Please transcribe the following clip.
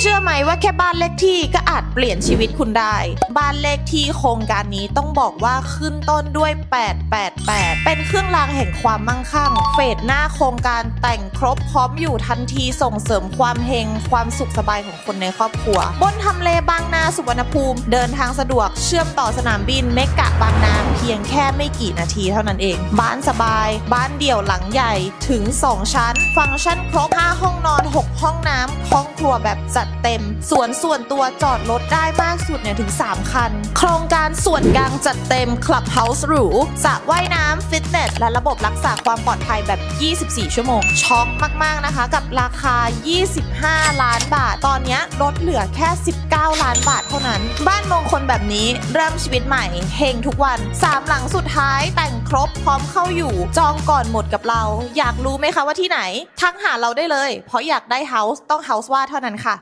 เชื่อไหมว่าแค่บ้านเลขที่ก็อาจเปลี่ยนชีวิตคุณได้ บ้านเลขที่โครงการนี้ต้องบอกว่าขึ้นต้นด้วย 888 เป็นเครื่องรางแห่งความมั่งคั่ง เฟสหน้าโครงการแต่งครบพร้อมอยู่ทันทีส่งเสริมความเฮงความสุขสบายของคนในครอบครัว บนทำเลบางนาสุวรรณภูมิ เดินทางสะดวกเชื่อมต่อสนามบินเมกะบางนาเพียงแค่ไม่กี่นาทีเท่านั้นเอง บ้านสบาย บ้านเดี่ยวหลังใหญ่ถึง 2 ชั้น ฟังก์ชันครบ 5 ห้องนอน 6 ห้องน้ำห้องครัวแบบจัดเต็ม สวนส่วนตัวจอดรถได้มากสุดเนี่ยถึง 3 คัน โครงการส่วนกลางจัดเต็มคลับเฮาส์หรูสระว่ายน้ำฟิตเนส และระบบรักษาความปลอดภัยแบบ 24 ชั่วโมง ช็อกมาก ๆ นะคะ กับราคา 25 ล้านบาท ตอนนี้ลดเหลือแค่ 19 ล้านบาทเท่านั้น บ้านมงคลแบบนี้เริ่มชีวิตใหม่เฮงทุกวัน 3 หลังสุดท้ายแต่งครบพร้อมเข้าอยู่ จองก่อนหมดกับเรา อยากรู้ไหมคะว่าที่ไหน ทักหาเราได้เลย เพราะอยากได้เฮาส์ต้องเฮาส์ว่าเท่านั้นค่ะ